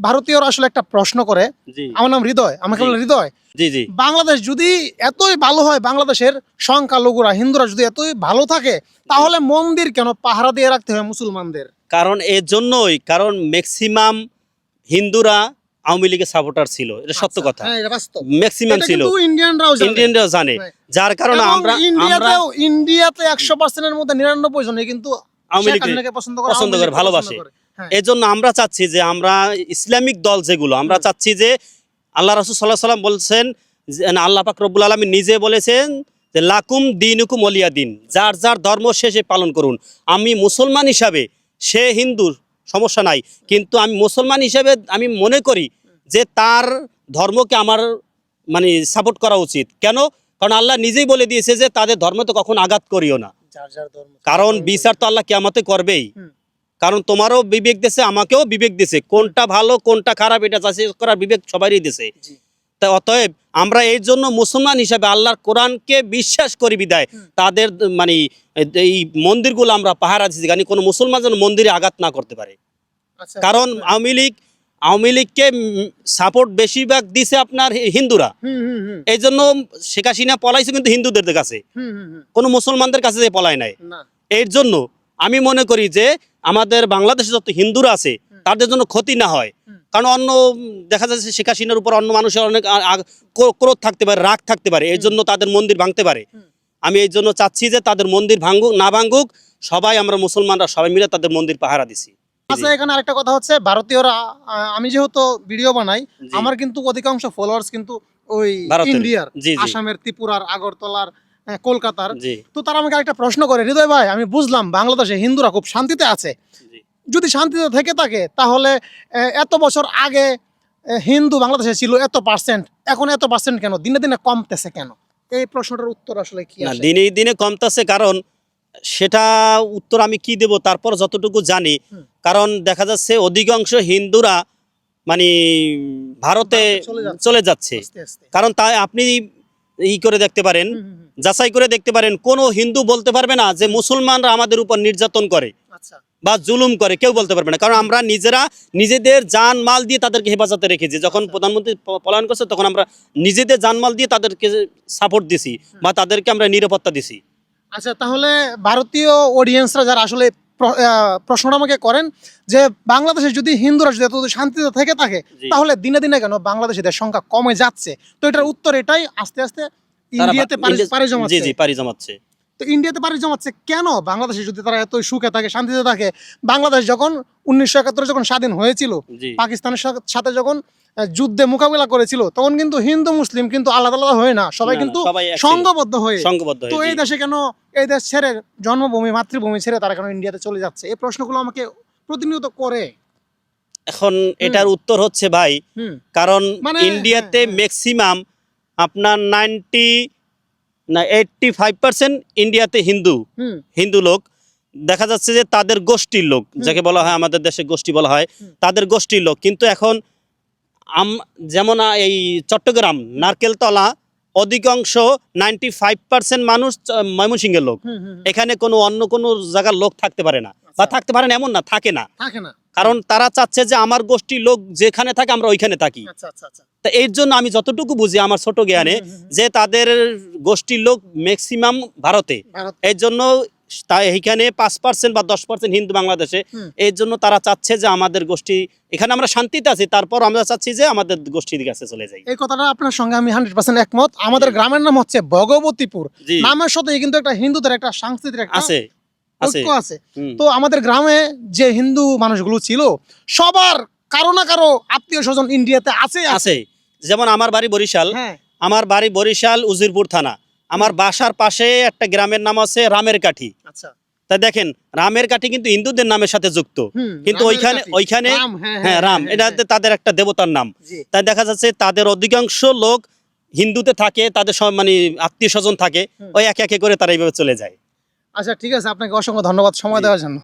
ভারতীয়রা আসলে একটা প্রশ্ন করে আমার নাম হৃদয় আমাকে বলে হৃদয়? জি জি। বাংলাদেশ যদি এতই ভালো হয় বাংলাদেশের সংখ্যালঘুরা হিন্দুরা যদি এতই ভালো থাকে তাহলে মন্দির কেন পাহারা দিয়ে রাখতে হয় মুসলমানদের? কারণ এর জন্যই কারণ ম্যাক্সিমাম হিন্দুরা আওয়ামী লীগের সাপোর্টার ছিল। এটা সত্য আচ্ছা, কথা। ম্যাক্সিমাম ছিল। ইন্ডিয়ানরাও জানে। ইন্ডিয়ানরাও জানে। যার কারণে আমরা ইন্ডিয়াতেও ইন্ডিয়াতে একশো পার্সেন্টের মধ্যে নিরানব্বই জনে কিন্তু আওয়ামী হাসিনাকে পছন্দ করে ভালোবাসে। হ্যাঁ। এই জন্য আমরা চাচ্ছি যে আমরা ইসলামিক দল যেগুলো আমরা চাচ্ছি যে আল্লাহ রাসুল সাল্লাহ সাল্লাম বলছেন আল্লাহ পাক রব্বুল আলমী নিজে বলেছেন যে লাকুম দিনুকুম অলিয়া দিন যার যার ধর্ম শেষে পালন করুন আমি মুসলমান হিসাবে সে হিন্দুর সমস্যা নাই কিন্তু আমি মুসলমান হিসাবে আমি মনে করি যে তার ধর্মকে আমার মানে সাপোর্ট করা উচিত কেন কারণ আল্লাহ নিজেই বলে দিয়েছে যে তাদের ধর্ম তো কখন আঘাত করিও না। কারণ বিচার তো আল্লাহ কেয়ামতে করবেই। কারণ তোমারও বিবেক দিছে আমাকেও বিবেক দিছে। কোনটা ভালো কোনটা খারাপ এটা যাচাই করার বিবেক সবারই দিছে। তা অতএব আমরা এই জন্য মুসলমান হিসাবে আল্লাহর কোরআনকে বিশ্বাস করি বিদায়। তাদের মানে এই মন্দিরগুলো আমরা পাহারা দিচ্ছি কারণ কোনো মুসলমান যেন মন্দিরে আঘাত না করতে পারে। আচ্ছা, কারণ আচ্ছা। আওয়ামী লীগ আওয়ামী লীগকে সাপোর্ট বেশিরভাগ দিছে আপনার হিন্দুরা। এই জন্য শেখ হাসিনা পলাইছে কিন্তু হিন্দুদের কাছে। কোনো মুসলমানদের কাছে পলায় নাই। এর জন্য আমি মনে করি যে আমাদের বাংলাদেশে যত হিন্দুরা আছে তাদের জন্য ক্ষতি না হয়। কারণ অন্য দেখা যাচ্ছে শেখ হাসিনার উপর অন্য মানুষের অনেক ক্রোধ থাকতে পারে রাগ থাকতে পারে। এর জন্য তাদের মন্দির ভাঙতে পারে। আমি এই জন্য চাচ্ছি যে তাদের মন্দির ভাঙুক না ভাঙুক সবাই আমরা মুসলমানরা সবাই মিলে তাদের মন্দির পাহারা দিছি। আচ্ছা এখানে আরেকটা কথা হচ্ছে ভারতীয়রা আমি যেহেতু ভিডিও বানাই আমার কিন্তু অধিকাংশ ফলোয়ার্স কিন্তু ওই। ইন্ডিয়ার আসামের ত্রিপুরার আগরতলার আহ, কলকাতার। তো তারা আমাকে একটা প্রশ্ন করে হৃদয় ভাই আমি বুঝলাম বাংলাদেশে হিন্দুরা খুব শান্তিতে আছে। যদি শান্তিতে থেকে থাকে তাহলে এত বছর আগে হিন্দু বাংলাদেশে ছিল এত পার্সেন্ট এখন এত পার্সেন্ট কেন? দিনে দিনে কমতেছে কেন? এই প্রশ্নটার উত্তর আসলে কি না দিনে দিনে কমতেছে কারণ সেটা উত্তর আমি কি দেব তারপর যতটুকু জানি। কারণ দেখা যাচ্ছে অধিকাংশ হিন্দুরা মানে ভারতে চলে যাচ্ছে। কারণ তাই আপনি ই করে দেখতে পারেন। যাচাই করে দেখতে পারেন কোনো হিন্দু বলতে পারবে না যে মুসলমানরা আমাদের উপর নির্যাতন করে আচ্ছা। বা জুলুম করে কেউ বলতে পারবে না। কারণ আমরা নিজেরা নিজেদের যান মাল দিয়ে তাদেরকে হেফাজতে রেখেছি। যখন আচ্ছা। প্রধানমন্ত্রী পলায়ন করছে তখন আমরা নিজেদের জানমাল দিয়ে তাদেরকে সাপোর্ট দিছি বা তাদেরকে আমরা নিরাপত্তা দিছি। আচ্ছা তাহলে ভারতীয় অডিয়েন্সরা যারা আসলে প্রশ্নটা আমাকে করেন যে বাংলাদেশে যদি হিন্দুরা যদি এত শান্তিতে থেকে থাকে তাহলে দিনে দিনে কেন বাংলাদেশিদের সংখ্যা কমে যাচ্ছে? তো এটার উত্তর এটাই। আস্তে আস্তে ইন্ডিয়াতে পাড়ি ইন্ডিয়া- জি জি পাড়ি জমাচ্ছে। তো ইন্ডিয়াতে পাড়ি জমাচ্ছে কেন? বাংলাদেশে যদি তারা এত সুখে থাকে শান্তিতে থাকে বাংলাদেশ যখন উনিশশো একাত্তরে যখন স্বাধীন হয়েছিল পাকিস্তানের সাথে যখন যুদ্ধে মোকাবিলা করেছিল তখন কিন্তু হিন্দু মুসলিম কিন্তু আলাদা আলাদা হয়ে না। সবাই কিন্তু। সংঘবদ্ধ হয়ে। সংঘবদ্ধ তো এই দেশে কেন এই দেশ ছেড়ে জন্মভূমি মাতৃভূমি ছেড়ে তারা কেন ইন্ডিয়াতে চলে যাচ্ছে? এই প্রশ্নগুলো আমাকে প্রতিনিয়ত করে। এখন এটার উত্তর হচ্ছে ভাই হুম। কারণ মানে- ইন্ডিয়াতে হ্যাঁ, হ্যাঁ। ম্যাক্সিমাম আপনার নাইনটি না এইটটি ফাইভ পার্সেন্ট ইন্ডিয়াতে হিন্দু হিন্দু লোক। দেখা যাচ্ছে যে তাদের গোষ্ঠীর লোক যাকে বলা হয় আমাদের দেশে গোষ্ঠী বলা হয় তাদের গোষ্ঠীর লোক। কিন্তু এখন আম যেমন এই চট্টগ্রাম নারকেলতলা অধিকাংশ নাইনটি ফাইভ পার্সেন্ট মানুষ ময়মনসিংহের লোক। এখানে কোনো অন্য কোনো জায়গার লোক থাকতে পারে না। বা আচ্ছা। থাকতে পারে না এমন না থাকে না। থাকে না। কারণ তারা চাচ্ছে যে আমার গোষ্ঠীর লোক যেখানে থাকে আমরা ওইখানে থাকি। আচ্ছা আচ্ছা আচ্ছা। তা এর জন্য আমি যতটুকু বুঝি আমার ছোট জ্ঞানে। যে তাদের গোষ্ঠীর লোক ম্যাক্সিমাম ভারতে। এর জন্য এইখানে পাঁচ পার্সেন্ট বা দশ পার্সেন্ট হিন্দু বাংলাদেশে। এর জন্য তারা চাচ্ছে যে আমাদের গোষ্ঠী এখানে আমরা শান্তিতে আছি তারপর আমরা চাচ্ছি যে আমাদের গোষ্ঠীর কাছে চলে যাই। এই কথাটা আপনার সঙ্গে আমি হান্ড্রেড পার্সেন্ট একমত। আমাদের গ্রামের নাম হচ্ছে ভগবতীপুর। নামের সাথে কিন্তু একটা হিন্দুদের একটা সাংস্কৃতিক আছে। ঐক্য আছে। তো আমাদের গ্রামে যে হিন্দু মানুষগুলো ছিল সবার কারও না কারও আত্মীয় স্বজন ইন্ডিয়াতে আছে আছে। যেমন আমার বাড়ি বরিশাল হ্যাঁ। আমার বাড়ি বরিশাল উজিরপুর থানা। আমার বাসার পাশে একটা গ্রামের নাম আছে রামের কাঠি। আচ্ছা। তাই দেখেন রামের কাঠি কিন্তু হিন্দুদের নামের সাথে যুক্ত। কিন্তু ওইখানে ওইখানে হ্যাঁ, হ্যাঁ রাম। হ্যাঁ, এটা হ্যাঁ, তাদের একটা দেবতার নাম। তাই দেখা যাচ্ছে তাদের অধিকাংশ লোক হিন্দুতে থাকে তাদের সব মানে আত্মীয় স্বজন থাকে ওই একে একে করে তারা এইভাবে চলে যায়। আচ্ছা ঠিক আছে আপনাকে অসংখ্য ধন্যবাদ সময় দেওয়ার জন্য।